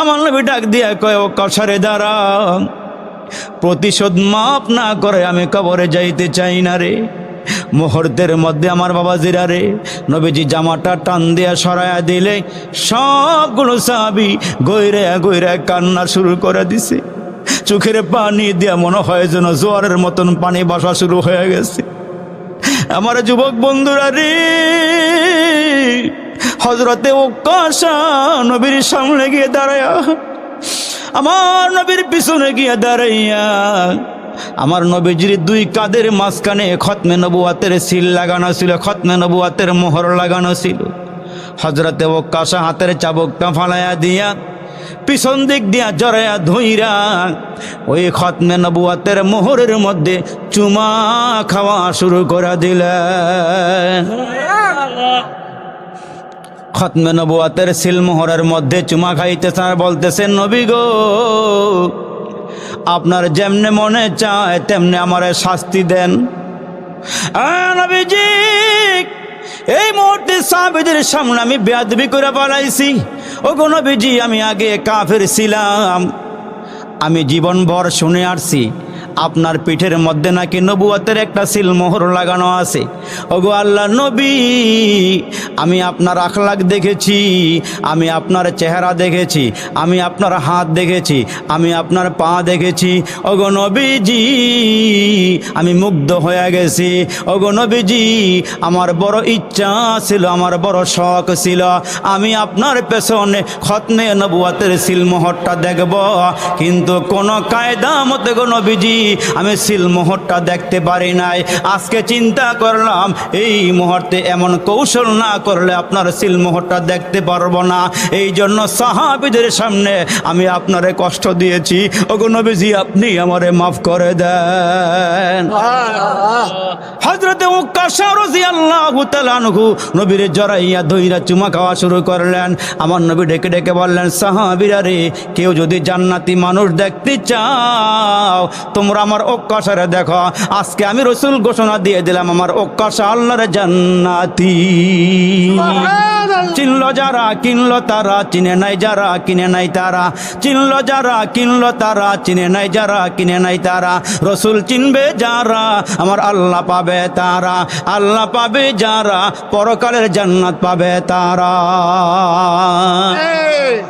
আমার নবী ডাক দিয়া কয়, ও কষারে দ্বারা প্রতিশোধ মাপ না করে আমি কবরে যাইতে চাই না রে। মুহূর্তের মধ্যে আমার বাবা জিরা রে। নবীজি জামাটা টান দিয়া সরাইয়া দিলে, সবগুলো সাবি গইরে গইরে কান্না শুরু করে দিছে। চোখের পানি দিয়া মনে হয় যেন জোয়ারের মতন পানি বাসা শুরু হয়ে গেছে। আমার যুবক বন্ধুরা রে হজরতে ও কাশা নবীর সামনে গিয়ে দাঁড়ায়া। আমার নবীর পিছনে গিয়ে দাঁড়াইয়া আমার নবীজির দুই কাদের মাঝখানে খতমে নবুয়াতের সিল লাগানো ছিল, খতমে নবুয়াতের মোহর লাগানো ছিল। হজরতে ও কাশা হাতের চাবকটা ফালাইয়া দিয়া পিছন দিক দিয়া জড়াইয়া ধইরা ওই খতমে নবুয়াতের মোহরের মধ্যে চুমা খাওয়া শুরু করে দিলেন। খতমে নবুয়াতের সিলমোহরের মধ্যে চুমা খাইতেছেন আর বলতেছেন নবী গো, আপনার যেমনে মনে চায়, তেমনে আমারে শাস্তি দেন। এই মুহূর্তে সাহাবিদের সামনে আমি বেয়াদবি করে পালাইছি। ও গো নবীজি, আমি আগে কাফের ছিলাম। আমি জীবনভর শুনে আসছি। আপনার পিঠের মধ্যে নাকি নবুয়াতের একটা সিলমোহর লাগানো আছে? ওগো আল্লাহ নবী, আমি আপনার আখলাক দেখেছি, আমি আপনার চেহারা দেখেছি, আমি আপনার হাত দেখেছি, আমি আপনার পা দেখেছি। ওগো নবীজি, আমি মুগ্ধ হয়ে গেছি। ওগো নবীজি, আমার বড় ইচ্ছা ছিল, আমার বড় শখ ছিল। আমি আপনার পেছনে খতনে নবুয়াতের সিলমোহরটা দেখব। কিন্তু কোন কায়দা মতে গো নবীজি আমি সিলমোহরটা দেখতে পারি নাই। আজকে চিন্তা করলাম, এই মুহূর্তে এমন কৌশল না করলে আপনার সিলমোহরটা দেখতে পারব না। এই জন্য সাহাবিদের সামনে আমি আপনারে কষ্ট দিয়েছি। ওগো আপনি আমারে মাফ করে দেন। হজরতে নবীর জড়াইয়া দইরা চুমা খাওয়া শুরু করলেন। আমার নবী ডেকে ডেকে বললেন, সাহাবীরা রে, কেউ যদি জান্নাতি মানুষ দেখতে চাও, তোমরা আমার উক্কাশারে দেখো। আজকে আমি রসুল ঘোষণা দিয়ে দিলাম আমার উক্কাশা আল্লাহর জান্নাতি। চিনল যারা কিনলো তারা চিনে নাই যারা কিনে নাই তারা। চিনল যারা কিনলো তারা চিনে নাই যারা কিনে নাই তারা। রসুল চিনবে যারা আমার আল্লাহ পাবে তারা। আল্লাহ পাবে যারা পরকালের জান্নাত পাবে তারা।